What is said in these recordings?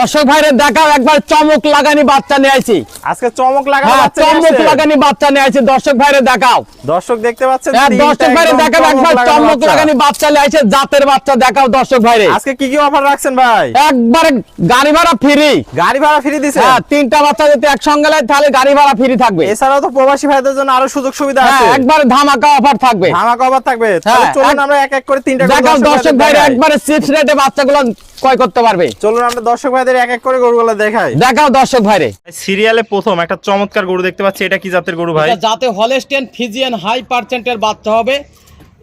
দর্শক ভাইরে দেখাও একবার চমক লাগানি বাচ্চা নিয়ে আইছি। আজকে চমক লাগানো হ্যাঁ বাচ্চা চমক লাগানি বাচ্চা নিয়ে আইছি। দর্শক ভাইরে দেখাও। দর্শক দেখতে পাচ্ছেন হ্যাঁ দর্শক ভাইরে দেখাও একবার চমক। লাগানি বাচ্চা নিয়ে আইছে জাতের বাচ্চা দেখাও দর্শক ভাইরে। আজকে কি কি অফার রাখছেন ভাই? একবারে গাড়ি ভাড়া ফ্রি। গাড়ি ভাড়া ফ্রি দিছে? হ্যাঁ তিনটা বাচ্চা যদি একসঙ্গে নেয় তাহলে গাড়ি ভাড়া ফ্রি থাকবে। এছাড়াও তো প্রবাসী ভাইদের জন্য আরও সুযোগ সুবিধা হ্যাঁ আছে। একবারে ধামাকা অফার থাকবে। ধামাকা অফার থাকবে। তাহলে চলুন আমরা এক এক করে তিনটা দেখাও দর্শক ভাইরে। একবারে চিপস রেটে বাচ্চাগুলো ক্রয় করতে পারবে। চলুন আমরা দর্শক ভাইদের এক এক করে গরুগুলো দেখাই। দেখাও দর্শক ভাইরে। সিরিয়ালে প্রথম একটা চমৎকার গরু দেখতে পাচ্ছি এটা কি জাতের গরু ভাই? জাতে হলেস্টেন ফিজিয়ান হাই পার্সেন্টের বাচ্চা হবে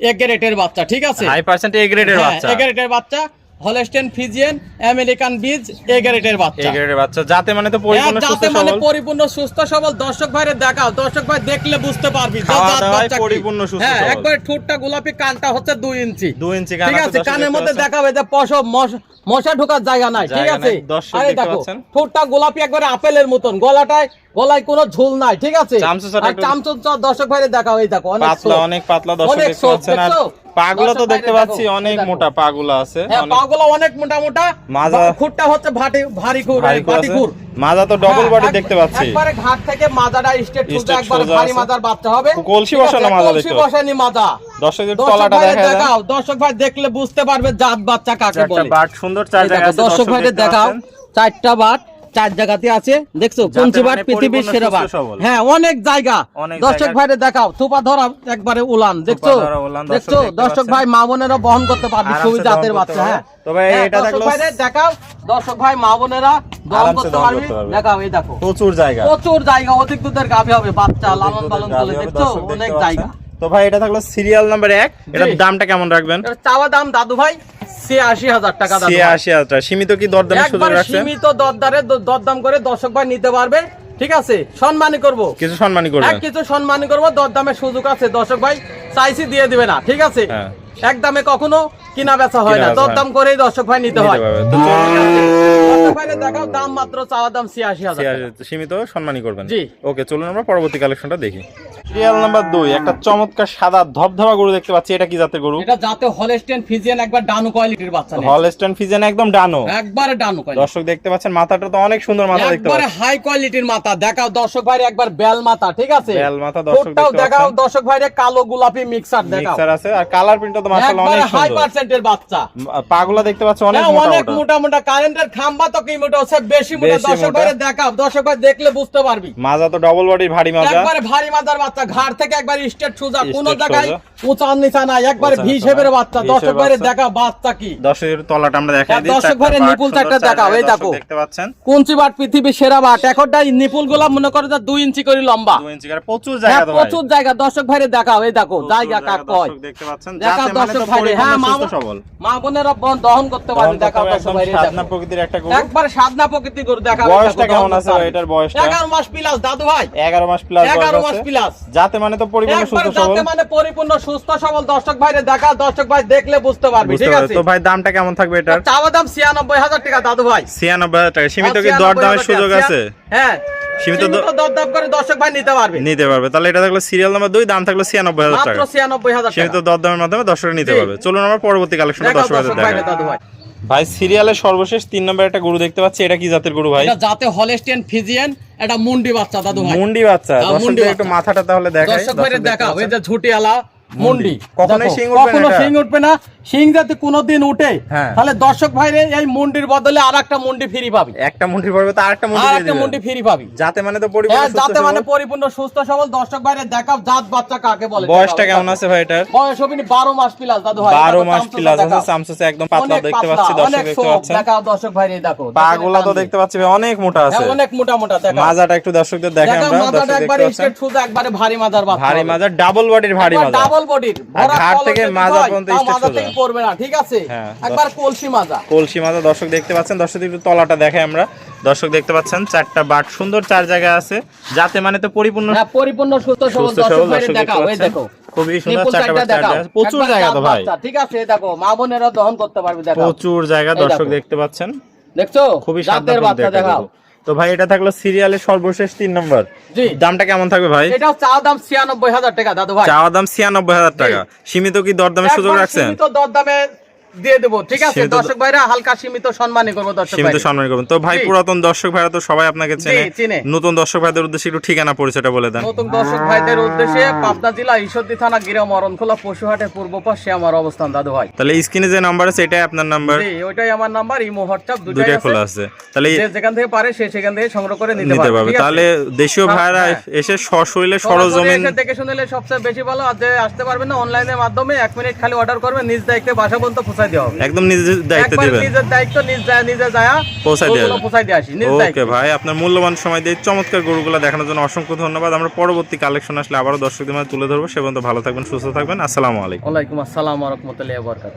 এক গ্রেডের বাচ্চা ঠিক আছে? হাই পার্সেন্ট এ গ্রেডের হ্যাঁ, বাচ্চা। এ গ্রেডের বাচ্চা। হলেস্টেন ফিজিয়ান আমেরিকান বীজ এ গ্রেডের এ বাচ্চা গ্রেডের বাচ্চা। যাতে মানে তো পরিপূর্ণ যাতে মানে পরিপূর্ণ সুস্থ সবল। দর্শক ভাইরে দেখাও দর্শক ভাই দেখলে বুঝতে পারবি যে জাত বাচ্চা পরিপূর্ণ সুস্থ হ্যাঁ একবার ঠোঁটটা গোলাপি কানটা হচ্ছে দুই ইঞ্চি। দুই ইঞ্চি কান ঠিক আছে, কানের মধ্যে। দেখাবে যে পশম মশ- ঢোকার জায়গা নাই। ঠিক আছে? নাই, আরে দেখো ঠোঁটটা গোলাপি একবারে আপেলের মতন। গলাটায় গলায় কোনো ঝুল নাই ঠিক আছে? আর একটু- দর্শক ভাইরে দেখাও এই দেখো অনেক পাতলা অনেক পাতলা দর্শক দেখতে পাচ্ছেন। আর পাগুলো তো দেখতে পাচ্ছি অনেক মোটা পাগুলো আছে হ্যাঁ অনেক পাগুলো অনেক মোটা মোটা মাজা- খুঁটটা হচ্ছে ভাটি ভারী খুর ভাটি। খুর মাজা তো ডবল হ্যাঁ, বডি দেখতে পাচ্ছি। একবারে ঘাট থেকে মাজাটা স্টেট সোজা একবারে ভারী মাজার বাচ্চা হবে। কলসি বসানো মাজা কলসি দেখতে পাচ্ছি। বসানি মাজা। দর্শক তলাটা দেখা দেখাও দর্শক ভাই দেখলে বুঝতে পারবে জাত বাচ্চা কাকে বলে। বাট সুন্দর চার জায়গা দেখো, দর্শক ভাইরে দেখাও। চারটা বাট চার জায়গাতে আছে। দেখছ যাতে কোনটি বাট মানে পৃথিবীর সেরা বাট হ্যাঁ অনেক জায়গা। দর্শক। ভাইরে দেখাও থোপা ধরা একবারে উলান দেখছ? দর্শক দেখছ? দর্শক ভাই মা বোনেরা বহন করতে পারবে খুবই জাতের বাচ্চা হ্যাঁ। তবে হ্যাঁ, এটা দেখাও। দর্শক ভাই মা বোনেরা দহন করতে পারবে। দেখাও এই দেখো। প্রচুর জায়গা। প্রচুর জায়গা অধিক দুধের গাভী হবে বাচ্চা লালন পালন করে দেখছ? অনেক জায়গা। তো ভাই এটা থাকল সিরিয়াল নাম্বার এক। এটার দামটা কেমন রাখবেন? চাওয়া দাম দাদু ভাই ছিয়াশি হাজার টাকা দাদু ভাই। ছিয়াশি হাজার সীমিত কি দরদামের সুযোগ একবার সীমিত দরদারে দরদাম করে দর্শক ভাই নিতে পারবে। ঠিক আছে? সম্মানী করব। কিছু সম্মানী করবেন। কিছু সম্মানী করব দরদামের সুযোগ আছে। দর্শক ভাই চাইছি দিয়ে দিবে না ঠিক আছে? হ্যাঁ। কখনো কিনা বেচা হয় না। দরদাম করেই দর্শক ভাই নিতে হয়। দেখাও দাম মাত্র চাওয়া দাম ছিয়াশি হাজার সীমিত সম্মানী করবেন। জি। ওকে চলুন আমরা পরবর্তী কালেকশনটা দেখি। সিরিয়াল নাম্বার দুই একটা চমৎকার সাদা ধবধবা গরু দেখতে পাচ্ছি এটা কি জাতের গরু? এটা হলেস্টেন ফিজিয়ান একবার ডানু কোয়ালিটির বাচ্চা একদম ডানো। একবারে ডানু কোয়ালিটি দর্শক দেখতে পাচ্ছেন মাথাটা তো অনেক সুন্দর মাথা দেখতে একবারে পাচ্ছেন। হাই কোয়ালিটির মাথা দেখাও দর্শক একবার বেল মাথা ঠিক আছে? বেল মাথা দর্শক দেখাও দর্শক ভাইরে কালো গোলাপি মিক্সার দেখাও। মিক্সার আছে আর কালার প্রিন্টটা তো মাশাআল্লাহ অনেক হাই পার্সেন্টের বাচ্চা। পাগুলা দেখতে পাচ্ছ অনেক হ্যাঁ, মোটা অনেক মোটা। মোটা কারেন্টের খাম্বা তো কি মোটা হচ্ছে বেশি মোটা দর্শক দেখাও দর্শক ভাই দেখলে বুঝতে পারবি। মাজা তো ডবল বডি ভারী মাজা। একবারে ভারী মাদার বাচ্চা ঘাড় থেকে একবার স্টেট সোজা কোন জায়গায় নিচা নাই একবারে উঁচা ভি শেপের বাচ্চা দর্শক দেখা বাচ্চা কি? দর্শকের তলাটা আমরা দেখাই হ্যাঁ, দিই দর্শক নিপুল সুন্দর চারটা চার দেখাও, এই দেখো। দেখতে পাচ্ছেন? কুঞ্চি বাট পৃথিবীর সেরা বাট এখনটা নিপুলগুলা মনে করে যে ইঞ্চি করে লম্বা। ইঞ্চি করে প্রচুর হ্যাঁ জায়গা ভাই। প্রচুর জায়গা দর্শক ভাইরে দেখাও এই দেখো জায়গা কাক কয়? দেখতে পাচ্ছেন। যাতে মানে দর্শক হ্যাঁ মা সবল। মা বোনেরা বহন- দহন করতে পারবে দহন দেখাও দর্শক সাধনা প্রকৃতির একটা গরু। একবার সাধনা প্রকৃতি করে দেখাও বয়সটা কেমন আছে ভাই? এটার বয়সটা? এগারো মাস প্লাস দাদু ভাই এগারো মাস প্লাস এগারো মাস প্লাস যাতে মানে তো পরিপূর্ণ সুস্থ সবল। যাতে মানে পরিপূর্ণ সুস্থ সবল দর্শক ভাইরে দেখা দর্শক ভাই দেখলে বুঝতে পারবি ঠিক আছে? তো ভাই দামটা কেমন থাকবে এটার? চাওয়া দাম ছিয়ানব্বই হাজার টাকা দাদু ভাই। ছিয়ানব্বই হাজার টাকা। সীমিত কি 96,000 দরদামের টাকা, সুযোগ আছে? হ্যাঁ সীমিত দরদাম করে দর্শক ভাই নিতে পারবে। নিতে পারবে। তাহলে এটা থাকল সিরিয়াল নাম্বার দুই দাম থাকল ছিয়ানব্বই হাজার মাত্র টাকা। ছিয়ানব্বই হাজার সীমিত টাকা। দরদামের মাধ্যমে দর্শকরা নিতে পারবে। চলুন আমরা পরবর্তী কালেকশনে দর্শক দর্শক ভাইরে দাদু ভাই। ভাই সিরিয়ালের সর্বশেষ তিন নম্বর একটা গরু দেখতে পাচ্ছি। এটা কি জাতের গরু ভাই? এটা যাতে হলেস্টিয়ান ফিজিয়ান এটা মুন্ডি বাচ্চা দাদু ভাই। মুন্ডি বাচ্চা। হ্যাঁ, দর্শকদের একটু মাথাটা তাহলে দেখাই। দর্শক ভাই দেখা ওই দেখাও এই পাচ্ছেন। যে ঝুটিয়ালা মুন্ডি। কখনোই শিং উঠবে না কখনো? শিং উঠবে না। শিং কোনোদিন উঠে হ্যাঁ। তাহলে দর্শক ভাইরে এই মুন্ডির বদলে আর একটা মুন্ডি ফ্রি পাবি। একটা মুন্ডি আর একটা। মুন্ডি ফ্রি পাবি। যাতে মানে তো পরিপূর্ণ হ্যাঁ যাতে মানে পরিপূর্ণ সুস্থ সবল। দর্শক ভাইরে দেখাও জাত বাচ্চা কাকে বলে? বয়সটা কেমন আছে ভাই এটার? বয়স মাস প্লাস দাদু ভাই। বারো দেখো, মাস চামচুচা প্লাস আছে। একদম পাতলা দেখতে পাচ্ছি দর্শক দেখতে পাচ্ছেন। দেখাও দর্শক ভাইরে দেখো পা দেখো, গুলা তো দেখতে পাচ্ছি ভাই অনেক মোটা আছে। হ্যাঁ, অনেক মোটা মোটা দেখো মাজাটা একটু দর্শকদের দেখে দেখো আমরা দর্শক একবারে দেখতে স্ট্রেট শুধু একবারে ভারী মাজার ভারী হবে। মাজা ডাবল বডির ভারী একবার মাজা বডির ঘাট থেকে মাজা পর্যন্ত মাজা থেকে পড়বে না ঠিক আছে? হ্যাঁ, একবার কলসি মাজা। কলসি মাজা দর্শক দেখতে পাচ্ছেন? দর্শক একটু তলাটা দেখাই আমরা। দর্শক দেখতে পাচ্ছেন চারটা বাট সুন্দর চার জায়গায় আছে। যাতে মানে তো পরিপূর্ণ হ্যাঁ পরিপূর্ণ সুস্থ সবল দর্শক দেখো। খুবই সুন্দর চারটা। প্রচুর জায়গা তো ভাই। ঠিক আছে দেখো মা বোনেরা দহন করতে পারবে দেখো প্রচুর জায়গা দর্শক দেখতে পাচ্ছেন। দেখছ? খুবই জাতের বাচ্চা দেখাও। তো ভাই এটা থাকল সিরিয়ালের সর্বশেষ তিন নম্বর। দামটা কেমন থাকবে ভাই? এটা হচ্ছে দাম ছিয়ানব্বই হাজার টাকা দাদু ভাই। চাওয়া দাম ছিয়ানব্বই হাজার টাকা। সীমিত কি দরদামের সুযোগ রাখছেন? সীমিত দরদামে দিয়ে দেবো ঠিক আছে? দর্শক ভাইরা হালকা সীমিত সম্মানই করব দর্শক সীমিত সম্মান করবেন তো ভাই পুরাতন দর্শক ভাইরা তো সবাই আপনাকে চেনে। নতুন দর্শক ভাইদের উদ্দেশ্যে একটু ঠিকানা পরিচয়টা বলে দেন। নতুন দর্শক ভাইদের উদ্দেশ্যে পাবনা জেলা ঈশ্বরদী থানা গিরা মরণখোলা পশুহাটের পূর্ব পাশে আমার অবস্থান দাদু ভাই। তাহলে স্ক্রিনে যে নাম্বার আছে এটাই আপনার নাম্বার? জি ওইটাই আমার নাম্বার ইমো হোয়াটসঅ্যাপ দুটাই খোলা আছে। তাহলে যেখান থেকে পারে সে সেখান থেকে সংগ্রহ করে নিতে পারবে? তাহলে দেশীয় হ্যাঁ, ভাইরা। এসে সশরীরে সরজমিন দেখে শুনলে সবচেয়ে বেশি ভালো। আর যে আসতে পারবেন না অনলাইনের মাধ্যমে এক মিনিট খালি অর্ডার করবেন নিজ দায়িত্বে বাসা পর্যন্ত পৌঁছাই দেওয়া হবে একদম নিজের দায়িত্ব দিবেন। নিজের দায়িত্ব নিজ নিজে যায় পৌঁছায় দিয়ে পৌঁছাই দিয়ে আসি ওকে ভাই আপনার মূল্যবান সময় দিয়ে চমৎকার গরুগুলো দেখানোর জন্য অসংখ্য ধন্যবাদ। আমরা পরবর্তী কালেকশন আসলে আবারও দর্শকদের মাঝে তুলে ধরবো। সে পর্যন্ত ভালো থাকবেন সুস্থ থাকবেন। আসসালামু আলাইকুম। ওয়ালাইকুম আসসালাম রহমতুল্লাহ বরকাত